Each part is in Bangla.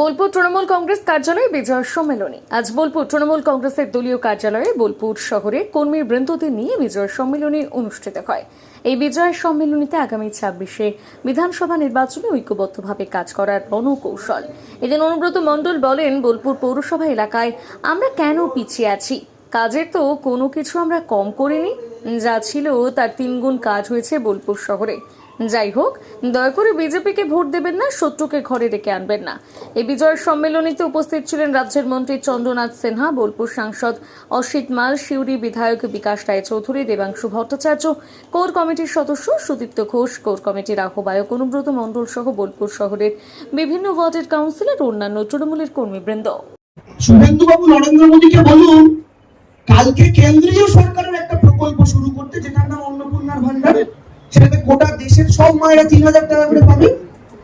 বোলপুর তৃণমূল কংগ্রেস কার্যালয়ে বিজয় সম্মেলনী। আজ বোলপুর তৃণমূল কংগ্রেসের দলীয় কার্যালয়ে বোলপুর শহরে কর্মীর বৃন্দদের নিয়ে বিজয় সম্মেলনী অনুষ্ঠিত হয়। এই বিজয় সম্মেলনীতে আগামী ছাব্বিশে বিধানসভা নির্বাচনে ঐক্যবদ্ধভাবে কাজ করার রণকৌশল। এদিন অনুব্রত মণ্ডল বলেন, বোলপুর পৌরসভা এলাকায় আমরা কেন পিছিয়ে আছি? কাজের তো কোনো কিছু আমরা কম করিনি। যা ছিল তার তিনগুণ কাজ হয়েছে বোলপুর শহরে। যাই হোক দয়া করে বিজেপিকে ভোট দেবেন না, শত্রুকে ঘরে রেখে আনবেন না। এই বিজয় সম্মেলনীতে উপস্থিত ছিলেন রাজ্যের মন্ত্রী চন্দ্রনাথ সিনহা, বোলপুর সাংসদ অসিত মাল শিউরি বিধায়ক বিকাশ রায় চৌধুরী, দেবাংশু ভট্টাচার্য, কোর কমিটির সদস্য সুদীপ্ত ঘোষ, কোর কমিটির আহ্বায়ক অনুব্রত মণ্ডল সহ বোলপুর শহরের বিভিন্ন ওয়ার্ডের কাউন্সিলর অন্যান্য তৃণমূলের কর্মীবৃন্দ। শুভেন্দুবাবু নরেন্দ্র মোদীকে বলুন, কালকে কেন্দ্রীয় সরকারের একটা প্রকল্প সব মায়েরা তিন হাজার টাকা করে পাবে।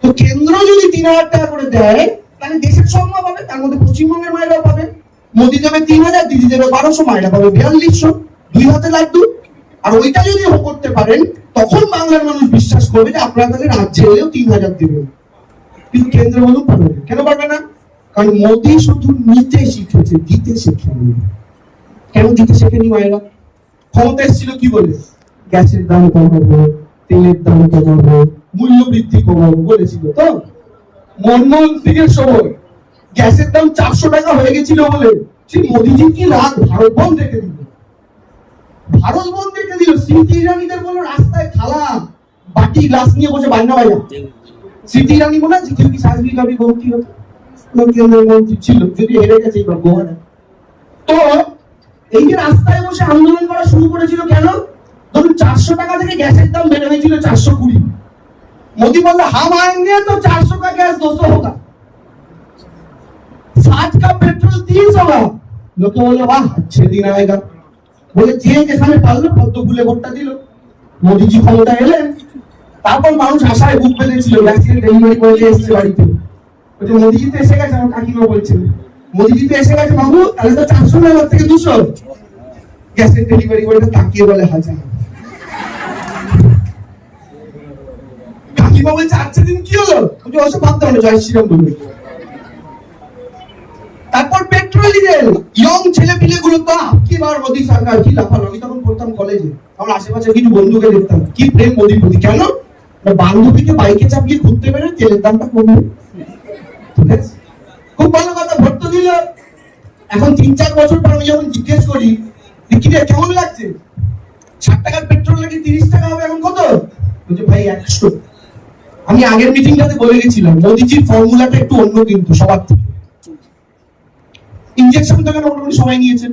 তো কেন্দ্র যদি তিন হাজার টাকা করে দেয়, তাহলে দেশের সব মা পাবে, তার মধ্যে পশ্চিমবঙ্গের মায়েরাও পাবে। মোদী দেবে তিন হাজার দিদি দেবে বারোশো মায়েরা পাবে, বিয়াল্লিশশো। দুই হাতে লাড্ডু। আর ওইটা যদি করতে পারেন, তখন বাংলার মানুষ বিশ্বাস করবে যে আপনারা তাহলে রাজ্যে এলেও তিন হাজার দেবেন। কিন্তু কেন্দ্র বলুন পারবে। কেন পারবে না? কারণ মোদী শুধু নিতে শিখেছে, দিতে শেখেনি। কেন দিতে শেখেনি মায়েরা? ক্ষমতা এসেছিল কি বলে? গ্যাসের দাম কমাবো তেলের দাম কমাবো মূল্য বৃদ্ধি কমাবো বলেছিল। তো মনমোহন সিং এর সময় গ্যাসের দাম চারশো টাকা হয়ে গেছিল বলে সেই মোদীজি কি রাত ভারত বন্ধ রেখে দিল? ভারত বন্ধ রেখে দিল? স্মৃতি ইরানিদের বলো, রাস্তায় থালা, বাটি, গ্লাস নিয়ে বসে বান্না বাজা। স্মৃতি ইরানি মনে আছে কেউ কি সাজবি গাবি বহু কি হতো? মন্ত্রী ছিল, যদি হেরে গেছে, এবার গোয়াটা তো এই যে রাস্তায় বসে আন্দোলন করা শুরু করেছিল কেন? ধরুন চারশো টাকা থেকে গ্যাসের দাম বেড়ে হয়েছিল চারশো কুড়ি मोदी बोला हम आएंगे तो चार सौ का गैस दो सौ होगा साठ का पेट्रोल तीस होगा लोग तो बोले वाह अच्छे दिन आएगा বলে যে যেখানে পারলো পদ্ম ফুলে ভোটটা দিল মোদিজি ক্ষমতা এলেন তারপর মানুষ আশায় বুক পেতেছিল ভ্যাকসিন ডেলিভারি করে দিয়ে এসছে বাড়িতে বলছে মোদিজি তো এসে গেছে আমার কাকিমা বলছেন মোদিজি তো এসে গেছে বাবু তাহলে তো চারশো না থেকে দুশো গ্যাসের ডেলিভারি করে তাকিয়ে বলে হাজার কাকিমা বলছে আচ্ছা দিন কি হলো? বলছে ওসব ভাবতে হবে জয় শ্রীরাম বলবে। তারপর পেট্রোল ডিজেল ইয়ং ছেলে পিলে গুলো তো কি বার মোদী সরকার, কি লাফানো আমি তখন পড়তাম কলেজে আমার আশেপাশে কিছু বন্ধুকে দেখতাম। কি প্রেম মোদীর প্রতি। কেন? বান্ধবীকে বাইকে চাপিয়ে ঘুরতে বেরোয়, তেলের দামটা কমবে খুব ভালো কথা, ভোট তো দিল। এখন তিন চার বছর পর আমি যখন জিজ্ঞেস করি, যে কি কেমন লাগছে? ষাট টাকার পেট্রোল নাকি তিরিশ টাকা হবে, এখন কত? বলছে, ভাই, একশো। আমি আগের মিটিংটাতে বলে গেছিলাম মোদিজির ফর্মুলাটা একটু অন্য কিন্তু, সবার থেকে। ইঞ্জেকশন তো মোটামুটি সবাই নিয়েছেন?